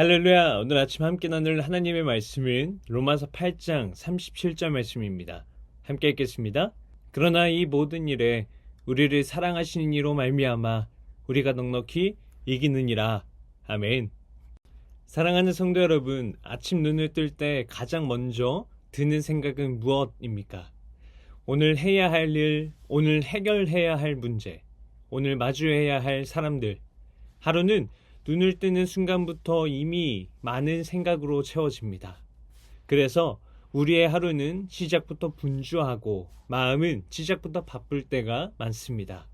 할렐루야! 오늘 아침 함께 나눌 하나님의 말씀은 로마서 8장 37절 말씀입니다. 함께 읽겠습니다. 그러나 이 모든 일에 우리를 사랑하시는 이로 말미암아 우리가 넉넉히 이기느니라. 아멘. 사랑하는 성도 여러분, 아침 눈을 뜰 때 가장 먼저 드는 생각은 무엇입니까? 오늘 해야 할 일, 오늘 해결해야 할 문제, 오늘 마주해야 할 사람들. 하루는 눈을 뜨는 순간부터 이미 많은 생각으로 채워집니다. 그래서 우리의 하루는 시작부터 분주하고 마음은 시작부터 바쁠 때가 많습니다.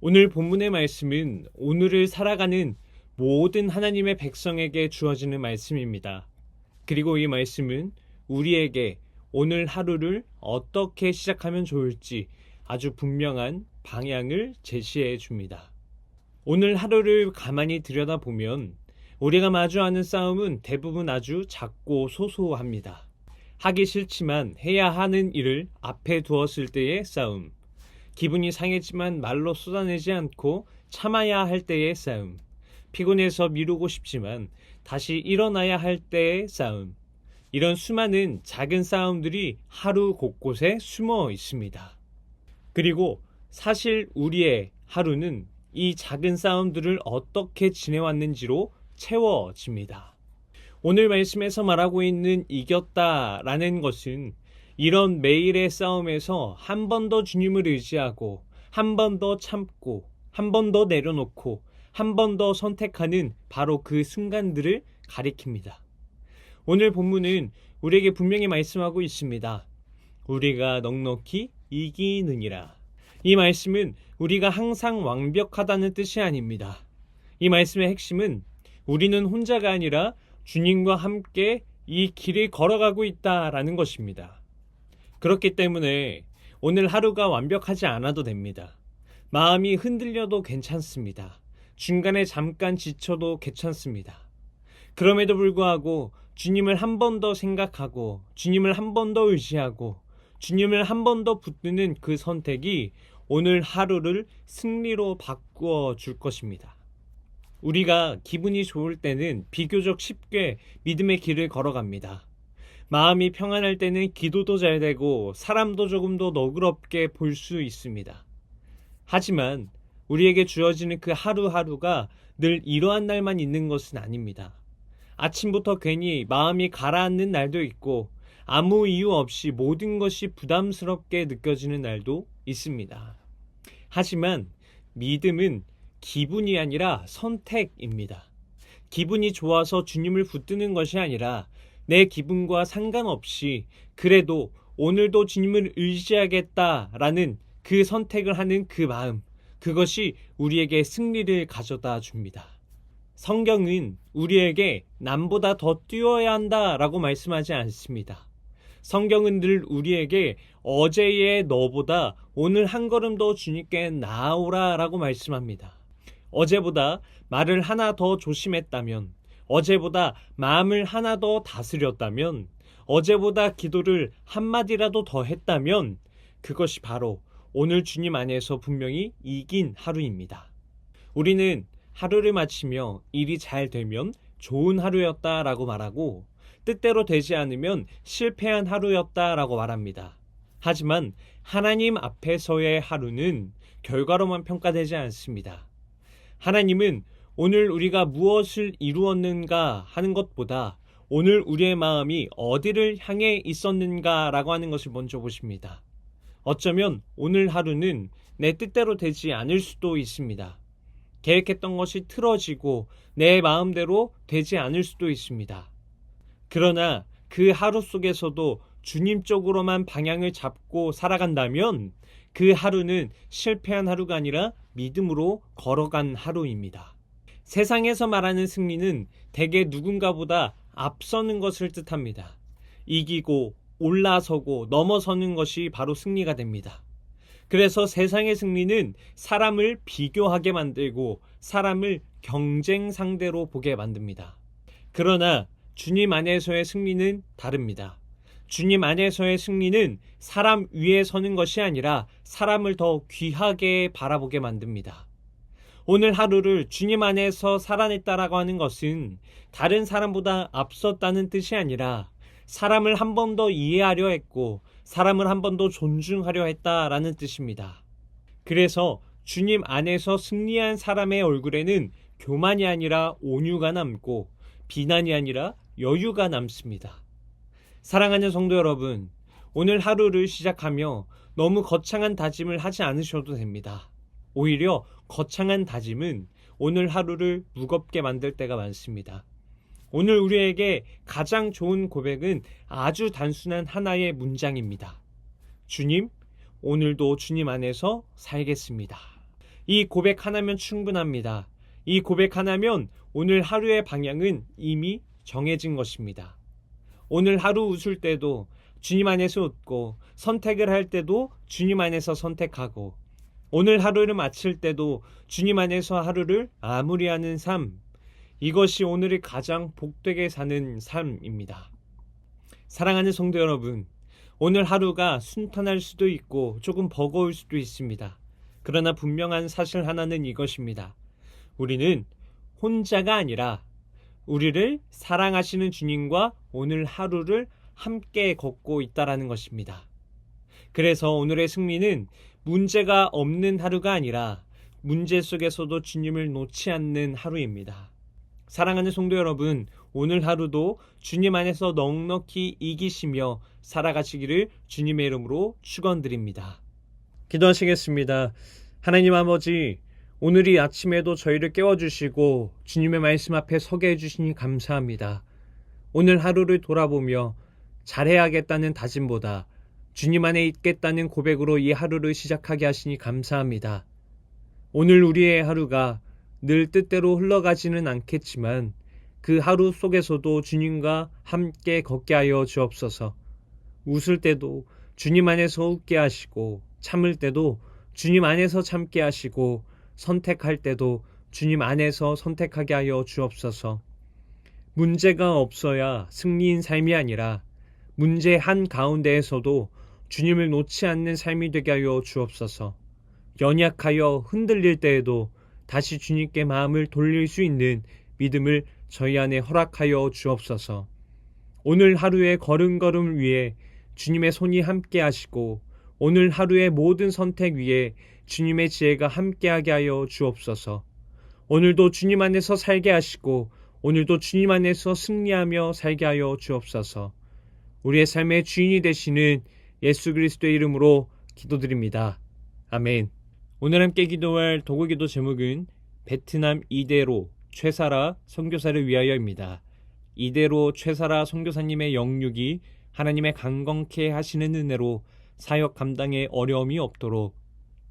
오늘 본문의 말씀은 오늘을 살아가는 모든 하나님의 백성에게 주어지는 말씀입니다. 그리고 이 말씀은 우리에게 오늘 하루를 어떻게 시작하면 좋을지 아주 분명한 방향을 제시해 줍니다. 오늘 하루를 가만히 들여다보면 우리가 마주하는 싸움은 대부분 아주 작고 소소합니다. 하기 싫지만 해야 하는 일을 앞에 두었을 때의 싸움. 기분이 상했지만 말로 쏟아내지 않고 참아야 할 때의 싸움. 피곤해서 미루고 싶지만 다시 일어나야 할 때의 싸움. 이런 수많은 작은 싸움들이 하루 곳곳에 숨어 있습니다. 그리고 사실 우리의 하루는 이 작은 싸움들을 어떻게 지내왔는지로 채워집니다. 오늘 말씀에서 말하고 있는 이겼다라는 것은 이런 매일의 싸움에서 한 번 더 주님을 의지하고 한 번 더 참고 한 번 더 내려놓고 한 번 더 선택하는 바로 그 순간들을 가리킵니다. 오늘 본문은 우리에게 분명히 말씀하고 있습니다. 우리가 넉넉히 이기느니라. 이 말씀은 우리가 항상 완벽하다는 뜻이 아닙니다. 이 말씀의 핵심은 우리는 혼자가 아니라 주님과 함께 이 길을 걸어가고 있다라는 것입니다. 그렇기 때문에 오늘 하루가 완벽하지 않아도 됩니다. 마음이 흔들려도 괜찮습니다. 중간에 잠깐 지쳐도 괜찮습니다. 그럼에도 불구하고 주님을 한 번 더 생각하고 주님을 한 번 더 의지하고 주님을 한 번 더 붙드는 그 선택이 오늘 하루를 승리로 바꾸어 줄 것입니다. 우리가 기분이 좋을 때는 비교적 쉽게 믿음의 길을 걸어갑니다. 마음이 평안할 때는 기도도 잘 되고 사람도 조금 더 너그럽게 볼 수 있습니다. 하지만 우리에게 주어지는 그 하루하루가 늘 이러한 날만 있는 것은 아닙니다. 아침부터 괜히 마음이 가라앉는 날도 있고 아무 이유 없이 모든 것이 부담스럽게 느껴지는 날도 있습니다. 하지만 믿음은 기분이 아니라 선택입니다. 기분이 좋아서 주님을 붙드는 것이 아니라 내 기분과 상관없이 그래도 오늘도 주님을 의지하겠다라는 그 선택을 하는 그 마음, 그것이 우리에게 승리를 가져다 줍니다. 성경은 우리에게 남보다 더 뛰어야 한다라고 말씀하지 않습니다. 성경은 늘 우리에게 어제의 너보다 오늘 한 걸음 더 주님께 나아오라 라고 말씀합니다. 어제보다 말을 하나 더 조심했다면, 어제보다 마음을 하나 더 다스렸다면, 어제보다 기도를 한마디라도 더 했다면, 그것이 바로 오늘 주님 안에서 분명히 이긴 하루입니다. 우리는 하루를 마치며 일이 잘 되면 좋은 하루였다라고 말하고, 뜻대로 되지 않으면 실패한 하루였다라고 말합니다. 하지만 하나님 앞에서의 하루는 결과로만 평가되지 않습니다. 하나님은 오늘 우리가 무엇을 이루었는가 하는 것보다 오늘 우리의 마음이 어디를 향해 있었는가라고 하는 것을 먼저 보십니다. 어쩌면 오늘 하루는 내 뜻대로 되지 않을 수도 있습니다. 계획했던 것이 틀어지고 내 마음대로 되지 않을 수도 있습니다. 그러나 그 하루 속에서도 주님 쪽으로만 방향을 잡고 살아간다면 그 하루는 실패한 하루가 아니라 믿음으로 걸어간 하루입니다. 세상에서 말하는 승리는 대개 누군가보다 앞서는 것을 뜻합니다. 이기고 올라서고 넘어서는 것이 바로 승리가 됩니다. 그래서 세상의 승리는 사람을 비교하게 만들고 사람을 경쟁 상대로 보게 만듭니다. 그러나 주님 안에서의 승리는 다릅니다. 주님 안에서의 승리는 사람 위에 서는 것이 아니라 사람을 더 귀하게 바라보게 만듭니다. 오늘 하루를 주님 안에서 살아냈다라고 하는 것은 다른 사람보다 앞섰다는 뜻이 아니라 사람을 한 번 더 이해하려 했고 사람을 한 번 더 존중하려 했다라는 뜻입니다. 그래서 주님 안에서 승리한 사람의 얼굴에는 교만이 아니라 온유가 남고 비난이 아니라 여유가 남습니다. 사랑하는 성도 여러분, 오늘 하루를 시작하며 너무 거창한 다짐을 하지 않으셔도 됩니다. 오히려 거창한 다짐은 오늘 하루를 무겁게 만들 때가 많습니다. 오늘 우리에게 가장 좋은 고백은 아주 단순한 하나의 문장입니다. 주님, 오늘도 주님 안에서 살겠습니다. 이 고백 하나면 충분합니다. 이 고백 하나면 오늘 하루의 방향은 이미 정해진 것입니다. 오늘 하루 웃을 때도 주님 안에서 웃고 선택을 할 때도 주님 안에서 선택하고 오늘 하루를 마칠 때도 주님 안에서 하루를 마무리하는 삶 이것이 오늘을 가장 복되게 사는 삶입니다. 사랑하는 성도 여러분, 오늘 하루가 순탄할 수도 있고 조금 버거울 수도 있습니다. 그러나 분명한 사실 하나는 이것입니다. 우리는 혼자가 아니라 우리를 사랑하시는 주님과 오늘 하루를 함께 걷고 있다라는 것입니다. 그래서 오늘의 승리는 문제가 없는 하루가 아니라 문제 속에서도 주님을 놓지 않는 하루입니다. 사랑하는 성도 여러분, 오늘 하루도 주님 안에서 넉넉히 이기시며 살아가시기를 주님의 이름으로 축원드립니다. 기도하시겠습니다. 하나님 아버지, 오늘 이 아침에도 저희를 깨워주시고 주님의 말씀 앞에 서게 해주시니 감사합니다. 오늘 하루를 돌아보며 잘해야겠다는 다짐보다 주님 안에 있겠다는 고백으로 이 하루를 시작하게 하시니 감사합니다. 오늘 우리의 하루가 늘 뜻대로 흘러가지는 않겠지만 그 하루 속에서도 주님과 함께 걷게 하여 주옵소서. 웃을 때도 주님 안에서 웃게 하시고 참을 때도 주님 안에서 참게 하시고 선택할 때도 주님 안에서 선택하게 하여 주옵소서. 문제가 없어야 승리인 삶이 아니라 문제 한 가운데에서도 주님을 놓지 않는 삶이 되게 하여 주옵소서. 연약하여 흔들릴 때에도 다시 주님께 마음을 돌릴 수 있는 믿음을 저희 안에 허락하여 주옵소서. 오늘 하루의 걸음걸음 위에 주님의 손이 함께 하시고 오늘 하루의 모든 선택 위에 주님의 지혜가 함께하게 하여 주옵소서. 오늘도 주님 안에서 살게 하시고 오늘도 주님 안에서 승리하며 살게 하여 주옵소서. 우리의 삶의 주인이 되시는 예수 그리스도의 이름으로 기도드립니다. 아멘. 오늘 함께 기도할 도구기도 제목은 베트남 이대로 최사라 선교사를 위하여입니다. 이대로 최사라 선교사님의 영육이 하나님의 강건케 하시는 은혜로 사역 감당에 어려움이 없도록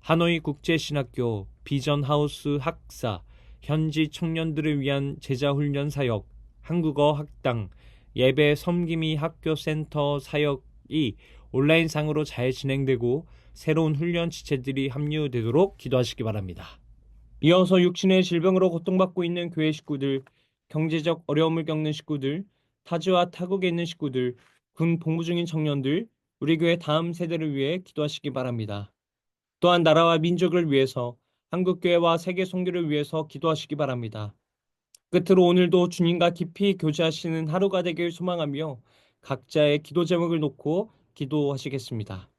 하노이 국제신학교 비전하우스 학사 현지 청년들을 위한 제자훈련 사역 한국어 학당 예배 섬김이 학교 센터 사역이 온라인상으로 잘 진행되고 새로운 훈련 지체들이 합류되도록 기도하시기 바랍니다. 이어서 육신의 질병으로 고통받고 있는 교회 식구들, 경제적 어려움을 겪는 식구들, 타지와 타국에 있는 식구들, 군 복무 중인 청년들, 우리 교회 다음 세대를 위해 기도하시기 바랍니다. 또한 나라와 민족을 위해서 한국교회와 세계 선교를 위해서 기도하시기 바랍니다. 끝으로 오늘도 주님과 깊이 교제하시는 하루가 되길 소망하며 각자의 기도 제목을 놓고 기도하시겠습니다.